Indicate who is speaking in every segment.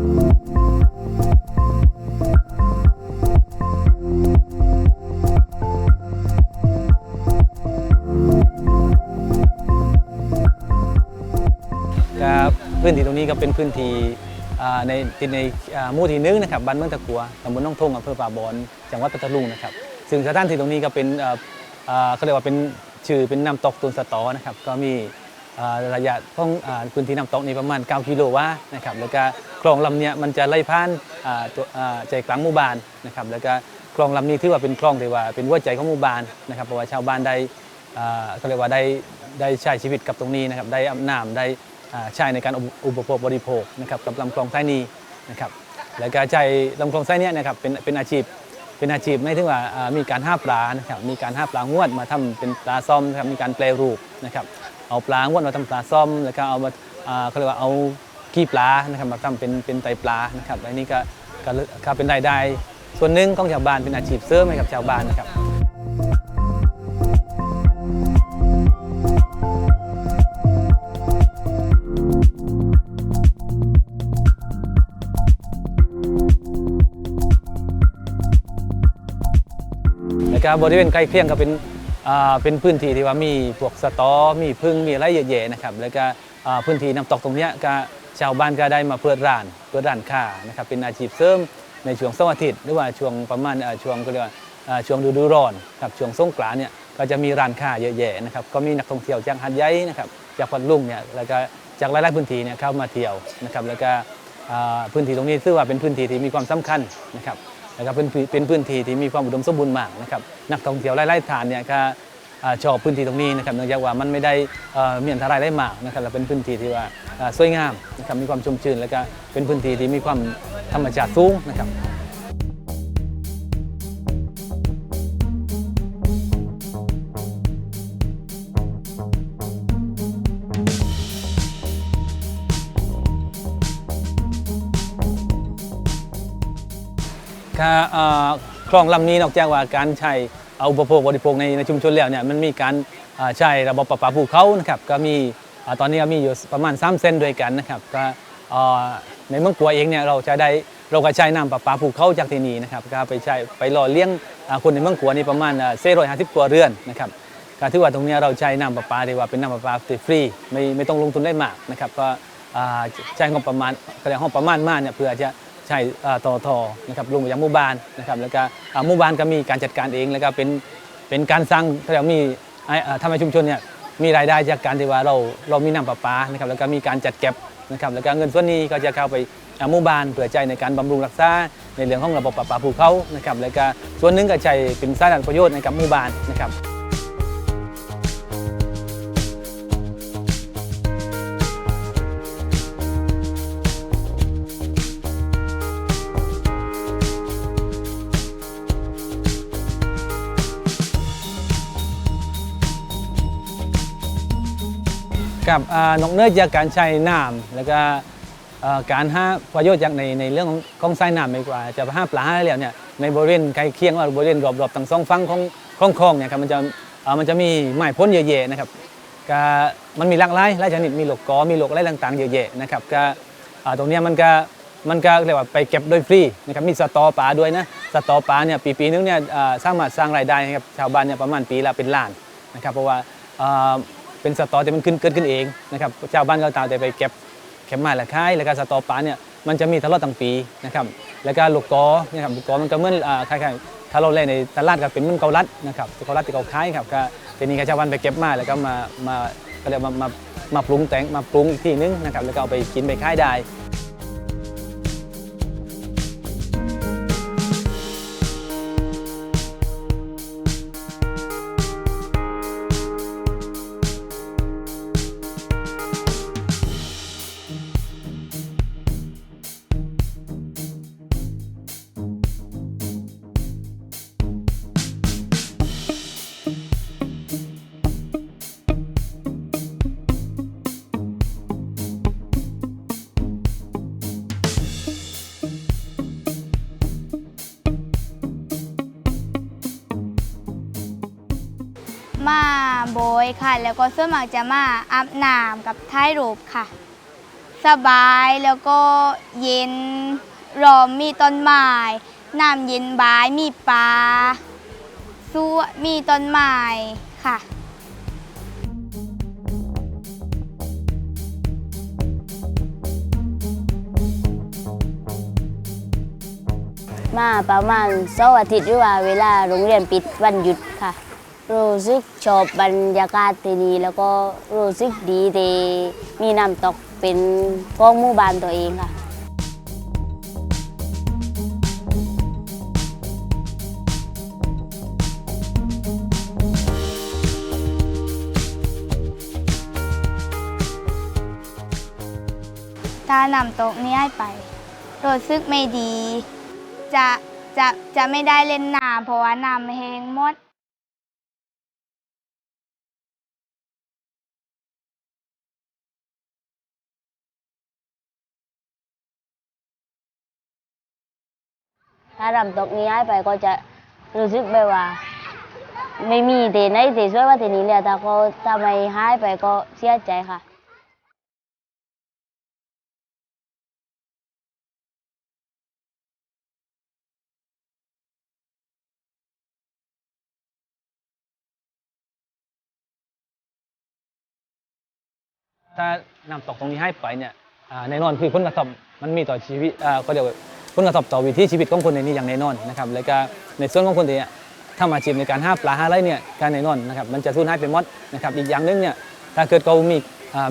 Speaker 1: ครับพื้นที่ตรงนี้ก็เป็นพื้นที่ในที่ในมู่ที่นึงนะครับบ้านเมืองตะกัวตำบลน้องทงอำเภอป่าบอนจังหวัดพัทลุงนะครับ ซึ่งสถานที่ตรงนี้ก็เป็นเขาเรียกว่าเป็นชื่อเป็นน้ำตกตุนสะตอนะครับ ก็มี ระยะของอ่าพื้นที่น้ำตกนี้ประมาณ 9 กิโลว่านะครับแล้วก็คลองลำเนี้ยมันจะไหล่ผ่านตัวใจกลางหมู่บ้านนะครับแล้วก็คลองลำนี้ถือว่าเป็นคลองที่ว่าเป็นหัวใจของหมู่บ้านนะครับเพราะว่าชาวบ้านได้เขาเรียกว่าได้ได้ใช้ชีวิตกับตรงนี้นะครับได้อาบน้ำได้ใช้ในการอุปโภคบริโภคนะครับกับลำคลองไส้นี้นะครับแล้วก็ใช้ลำคลองไส้นี้นะครับเป็นเป็นอาชีพเป็นอาชีพไม่ถึงว่ามีการห้าปลานะครับมีการห้าปลางวดมาทำเป็นปลาซ่อมนะครับมีการแปรรูปนะครับ เอาปลางวดมาทำปลาซ่อมแล้วก็เอามาเขาเรียกว่าเอาขี้ปลานะครับมาทำเป็นเป็นไตปลานะครับอันนี้ก็ก็เป็นรายได้ ส่วนหนึ่งของชาวบ้านเป็นอาชีพเสริมให้กับชาวบ้านนะครับแล้วก็บริเวณใกล้เคียงก็เป็น เป็นพื้นที่ที่ว่ามีพวกสตอ มีพึ่งมีอะไรเยอะๆนะครับแล้วก็พื้นที่น้ำตกตรงนี้ก็ชาวบ้านก็ได้มาเปิดร้านเปิดร้านค้านะครับเป็นอาชีพเสริมในช่วงเสาร์อาทิตย์หรือว่าช่วงประมาณช่วงก็เรียกว่าช่วงฤดูร้อนครับช่วงสงกรานเนี่ยก็จะมีร้านค้าเยอะแยะนะครับก็มีนักท่องเที่ยวจากหาดใหญ่นะครับจากพัทลุงเนี่ยแล้วก็จากหลายๆพื้นที่เนี่ยเข้ามาเที่ยวนะครับแล้วก็พื้นที่ตรงนี้ถือว่าเป็นพื้นที่ที่มีความสำคัญนะครับ นะครับเป็นพื้นเป็นพื้นที่ที่มีความอุดมสมบูรณ์มากนะครับนักท่องเที่ยวไล่ๆฐานเนี่ยก็ชอบพื้นที่ตรงนี้นะครับเนื่องจากว่ามันไม่ได้เมีอันตรายได้มากนะครับและเป็นพื้นที่ที่ว่าอ่าสวยงามนะครับมีความชุ่มชื้น แล้วก็เป็นพื้นที่ที่มีความธรรมชาติสูงนะครับ ค่ะเอ่อคลองลำนี้นอกจากว่าการใช้เอาอุปโภคบริโภคในในชุมชนแล้วเนี่ยมันมีการใช้ระบบประปาภูเขานะครับก็มีอตอนนี้ก็มีอยู่ประมาณ3เส้นด้วยกันนะครับก็ในเมืองกัวเองเนี่ยเราจะได้เราก็ใช้น้ำประปาภูเขาจากที่นี่นะครับก็ไปใช้ไปหล่อเลี้ยงคนในเมืองกัวนี่ประมาณเซ่ร้อยห้าสิบกว่าเรือนนะครับก็ถือว่าตรงนี้เราใช้น้ำประปาที่ว่าเป็นน้ำประปาฟรีไม่ไม่ต้องลงทุนได้มากนะครับก็ใช้งบประมาณก็เรียกงประมาณมากเนี่ยเพื่อจะ ใช่ตอทอนะครับลงไปยังหมู่บ้านนะครับแล้วก็หมู่บ้านก็มีการจัดการเองแล้วก็เป็นเป็นการสร้างเขาเรียกว่ามีไอ้าทำให้ชุมชนเนี่ยมีรายได้จากการที่ว่าเราเรามีน้ำประปานะครับแล้วก็มีการจัดเก็บนะครับแล้วก็เงินส่วนนี้ก็จะเข้าไปหมู่บ้านเพื่อใจในการบำรุงรักษาในเรื่องของระบบประปาภูเขานะครับแล้วก็ส่วนหนึ่งก็ใช้เป็นสาธารณประโยชน์ในกับหมู่บ้านนะครับ กับนอกเหนื้อจากการใช้น้ำแล้วก็การหาประโยชน์จากในในเรื่องของของสายน้ำไม่กว่า จะไปหาปลาหาอะไรแล้วเนี่ยในบริเวณใกล้เคียงว่าบริเวณรอบๆทั้งสองฝั่งของของคลองเนี่ยครับมันจะมันจะมีไม้พ้นเยอะๆนะครับก็มันมีหลากหลายหลายชนิดมีโลกกอมีโลกอะไรต่างๆเยอะแยะนะครับก็ตรงเนี้ยมันก็มันก็เรียกว่าไปเก็บโดยฟรีนะครับมีสตอปลาด้วยนะสตอปลาเนี่ยปีปีนึงเนี่ยอ่าสามาสร้างรายได้ให้กับชาวบ้านเนี่ยประมาณปีละเป็นล้านนะครับเพราะว่า เป็นสตอที่มันขึ้นเกิดขึ้นเองนะครับชาวบ้านก็ตามแต่ไปเก็บเข็มมาละคายแล้วก็สตอปลาเนี่ยมันจะมีตลอดทั้งปีนะครับแล้วก็ลูกกอนะครับลูกกอมันก็เหมือนอ่าคล้ายๆถ้าเราเล่นในตลาดก็เป็นเหมือนเกาลัดนะครับเกาลัดที่เขาขายครับก็ทีนี้ก็ชาวบ้านไปเก็บมาแล้วก็มามาก็เรียกมามามาปรุงแต่งมาปรุงอีกทีนึงนะครับแล้วก็เอาไปกินไปขายได้
Speaker 2: มาโบยค่ะ แล้วก็ส่วนมากจะมาอาบน้ำกับท้ายรูปค่ะ สบายแล้วก็เย็นรอมมีต้นไม้น้ำเย็นบายมีปลาสู้มีต้นไม้ค่ะ
Speaker 3: มาประมาณเสาร์อาทิตย์หรือว่าเวลาโรงเรียนปิดวันหยุดค่ะ รู้สึกชอบบรรยากาศที่นี่แล้วก็รู้สึกดีที่มีน้ำตกเป็นของหมู่บ้านตัวเองค่ะ
Speaker 2: ถ้านำตกนี้ให้ไปรู้สึกไม่ดี จะจะจะไม่ได้เล่นน้ำเพราะว่าน้ำแห้งหมด
Speaker 3: ถ้านำตกนี้หายไปก็จะรู้สึกแบบว่า ไม่มีเตไหนเตช่วยว่าเตนี้เลยแต่ก็ทำไมหายไปก็เสียใจค่ะ
Speaker 1: ถ้าน้ำตกตรงนี้ให้ไปเนี่ยอ่าแน่นอนคือผลกระทบมันมีต่อชีวิตก็เดี๋ยว ผลกระทบต่อวิถีชีวิตของคนในนี้อย่างแน่นอนนะครับและก็ในส่วนของคนที่ทำอาชีพในการห้าปลาห้าไรเนี่ยการแน่นอนนะครับมันจะสูญหายไปหมดนะครับอีกอย่างหนึงเนี่ยถ้าเกิดเขามี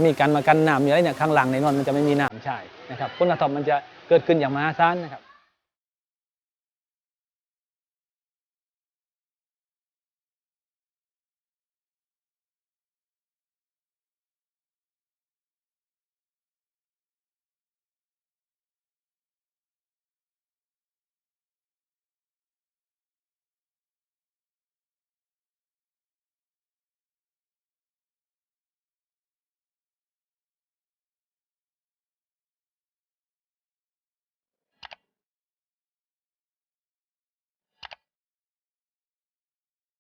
Speaker 1: มีการมากันน้ำมีอะไรเนี่ยข้างหลังแน่นอนมันจะไม่มีน้ำใช่นะครับผลกระทบมันจะเกิดขึ้นอย่างมหาศาลนะครับ